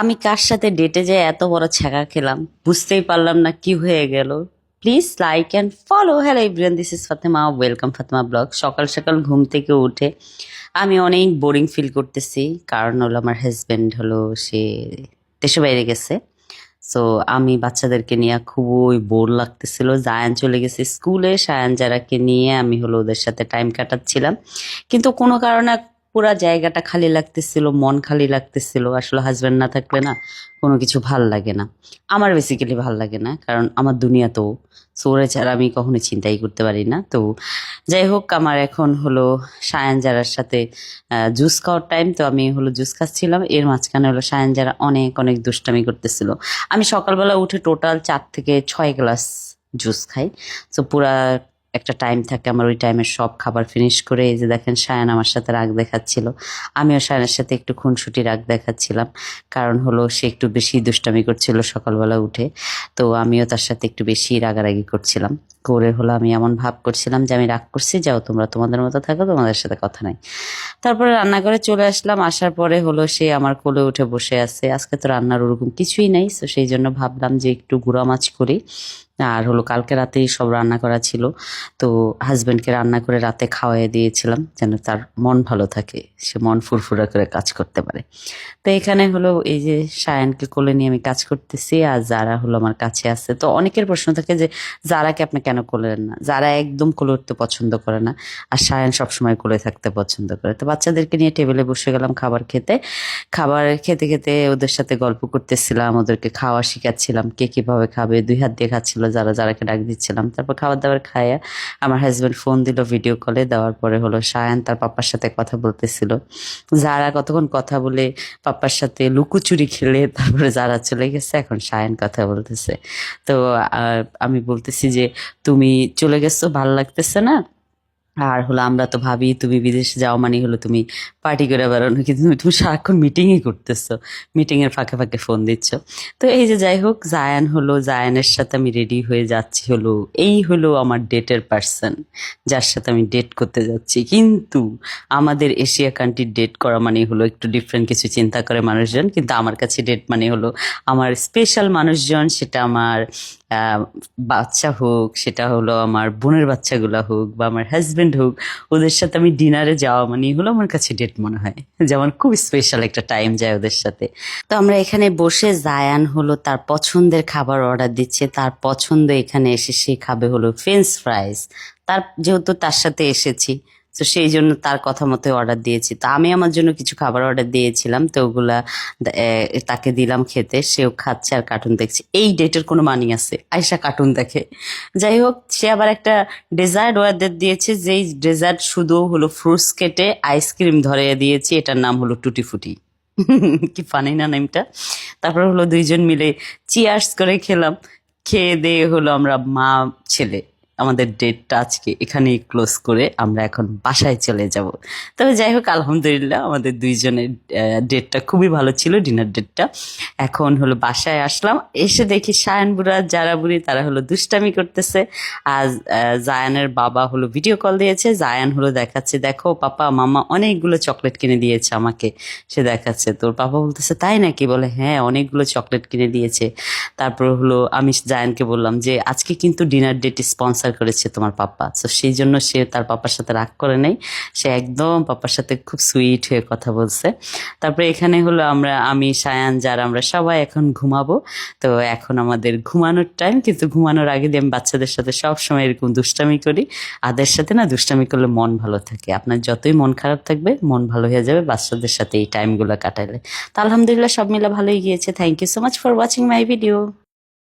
আমি কার সাথে ডেটে যেয়ে এত বড় ছ্যাঁকা খেলাম? বুঝতেই পারলাম না কি হয়ে গেল। Please like and follow hello everyone this is Fatema welcome Fatema blog সকাল সকাল ঘুম থেকে উঠে আমি অনেক বোরিং ফিল করতেছি। কারণ হলো আমার হাজব্যান্ড হলো, সে দেশে বাইরে গেছে। সো আমি বাচ্চাদেরকে নিয়ে খুবই বোর লাগতেছিল। জায়ান চলে গেছে স্কুলে। সায়ান যারাকে নিয়ে আমি হলো ওদের সাথে টাইম কাটাচ্ছিলাম। কিন্তু কোনো কারণে পুরা জায়গাটা খালি লাগতেছিল, মন খালি লাগতেছিল। আসলে হাজব্যান্ড না থাকলে না কোনো কিছু ভালো লাগে না। আমার বেসিক্যালি ভালো লাগে না, কারণ আমার দুনিয়া তো। সোরে ছাড়া আমি কখনো চিন্তাই করতে পারি না। তো যাই হোক, আমার এখন হলো সায়ান জারার সাথে জুস খাওয়ার টাইম তো আমি হলো জুস খাচ্ছিলাম। এর মাঝখানে হলো সায়ান যারা অনেক অনেক দুষ্টামি করতেছিল। আমি সকালবেলা উঠে টোটাল চার থেকে ছয় গ্লাস জুস খাই। তো পুরা একটা টাইম থাকে আমার ওই টাইমে সব খাবার ফিনিশ করে এই যে দেখেন সায়ান আমার সাথে রাগ দেখাচ্ছিল। আমিও সায়ানের সাথে একটু খুনসুটি রাগ দেখাচ্ছিলাম। কারণ হলো সে একটু বেশি দুষ্টামি করছিল সকালবেলা উঠে। তো আমিও তার সাথে একটু বেশি রাগারাগি করছিলাম। করে হলো আমি এমন ভাব করছিলাম যে আমি রাগ করছি, যাও তোমরা তোমাদের মতো থাকো, তোমাদের সাথে কথা নাই। তারপরে রান্নাঘরে চলে আসলাম। আসার পরে হলো সে আমার কোলে উঠে বসে আছে। আজকে তো রান্নার ওরকম কিছুই নেই। তো সেই জন্য ভাবলাম যে একটু গুঁড়া মাছ করি। আর হলো কালকে রাতেই সব রান্না করা ছিল। তো হাজব্যান্ডকে রান্না করে রাতে খাওয়াই দিয়েছিলাম যেন তার মন ভালো থাকে, সে মন ফুরফুরা করে কাজ করতে পারে। তো এখানে হলো এই যে সায়ানকে কোলে নিয়ে আমি কাজ করতেছি আর যারা হলো আমার কাছে আছে। তো অনেকের প্রশ্ন থাকে যে, যারাকে আপনি কেন কোলেন না? যারা একদম কোলে উঠতে পছন্দ করে না আর সায়ান সবসময় কোলে থাকতে পছন্দ করে। তো বাচ্চাদেরকে নিয়ে টেবিলে বসে গেলাম খাবার খেতে। খাবার খেতে খেতে ওদের সাথে গল্প করতেছিলাম, ওদেরকে খাওয়া শিখাচ্ছিলাম, কে কীভাবে খাবে, দুই হাত দিয়ে খাচ্ছিল যারা, যারাকে ডাক দিচ্ছিলাম। তারপর খাবার দাবার খাইয়া আমার হাজব্যান্ড ফোন দিল ভিডিও কলে দেওয়ার পরে হলো সায়ান তার পাপ্পার সাথে কথা বলতেছিল। যারা কতক্ষণ কথা বলে পাপ্পার সাথে লুকুচুরি খেলে, তারপরে যারা চলে গেছে, এখন সায়ান কথা বলতেছে। তো আমি বলতেছি যে, তুমি চলে গেছো, ভালো লাগতেছে না? আর হলো, আমরা তো ভাবি, তুমি বিদেশে যাও মানে হলো, তুমি পার্টি করে বেড়ানো কিন্তু তুমি তুমি সারাক্ষণ মিটিংই করতেছো মিটিং এর ফাঁকে ফাঁকে ফোন দিচ্ছ? তো এই যে যাই হোক জায়ান হলো জায়ানের সাথে আমি রেডি হয়ে যাচ্ছি হলো, এই হলো আমার ডেটের পার্সন যার সাথে আমি ডেট করতে যাচ্ছি। কিন্তু আমাদের এশিয়া কান্ট্রির ডেট করা মানে হলো, একটু ডিফারেন্ট কিছু চিন্তা করে মানুষজন, কিন্তু আমার কাছে ডেট মানে হলো, আমার স্পেশাল মানুষজন, সেটা আমার বাচ্চা হোক, সেটা হলো আমার বোনের বাচ্চাগুলো হোক, বা আমার হাজবেন্ড হোক, ওদের সাথে আমি ডিনারে যাওয়া মানে হলো আমার কাছে ডেট মনে হয়। যেমন খুব স্পেশাল একটা টাইম যায় ওদের সাথে। তো আমরা এখানে বসে জায়ান হলো, তার পছন্দের খাবার অর্ডার দিচ্ছে, তার পছন্দ এখানে এসে সে খাবে হলো ফ্রেঞ্চ ফ্রাইস তার, যেহেতু তার সাথে এসেছি। তো সেই জন্য তার কথা মতো অর্ডার দিয়েছি। তো আমি আমার জন্য কিছু খাবার অর্ডার দিয়েছিলাম, তো ওগুলা তাকে দিলাম খেতে। সেও খাচ্ছে আর কার্টুন দেখছে। এই ডেটের কোনো মানি আছে? আয়সা কার্টুন দেখে। যাই হোক, সে আবার একটা ডেজার্ট অর্ডার দিয়েছে, যেই ডেজার্ট শুধু হলো ফ্রুটস কেটে আইসক্রিম ধরে দিয়েছি। এটার নাম হলো টুটি ফুটি কি ফানি না নামটা? তারপর হলো দুইজন মিলে চিয়ার্স করে খেলাম। খেয়ে দিয়ে হলো আমরা মা, ছেলে। আমাদের ডেটটা আজকে এখানেই ক্লোজ করে আমরা এখন বাসায় চলে যাব। তবে যাই হোক, আলহামদুলিল্লাহ আমাদের দুইজনের ডেটটা খুবই ভালো ছিল ডিনার ডেটটা এখন হলো বাসায় আসলাম, এসে দেখি সায়ান বুড়া, যারা বুড়ি তারা হলো দুষ্টামি করতেছে। আর জায়ানের বাবা হলো ভিডিও কল দিয়েছে, জায়ান হলো দেখাচ্ছে, দেখো পাপা, মামা অনেকগুলো চকলেট কিনে দিয়েছে আমাকে। সে দেখাচ্ছে, তোর পাপা বলতেছে তাই নাকি? বলে হ্যাঁ অনেকগুলো চকলেট কিনে দিয়েছে। তারপর হলো আমি জায়ানকে বললাম যে, আজকে কিন্তু ডিনার ডেট স্পন্সর করেছে তোমার পাপা তো সেই জন্য সে তার পাপার সাথে রাগ করে নেই। সে একদম পাপার সাথে খুব সুইট হয়ে কথা বলছে। তারপরে এখানে হলো আমরা, আমি, সায়ান, যারা, আমরা সবাই এখন ঘুমাবো। তো এখন আমাদের ঘুমানোর টাইম কিন্তু ঘুমানোর আগে দিয়ে আমি বাচ্চাদের সাথে সব সময় এরকম দুষ্টামি করি। আদের সাথে না দুষ্টামি করলে মন ভালো থাকে। আপনার যতই মন খারাপ থাকবে, মন ভালো হয়ে যাবে বাচ্চাদের সাথে এই টাইমগুলো কাটালে। তো আলহামদুলিল্লাহ সব মিলে ভালোই গিয়েছে। Thank you so much for watching my video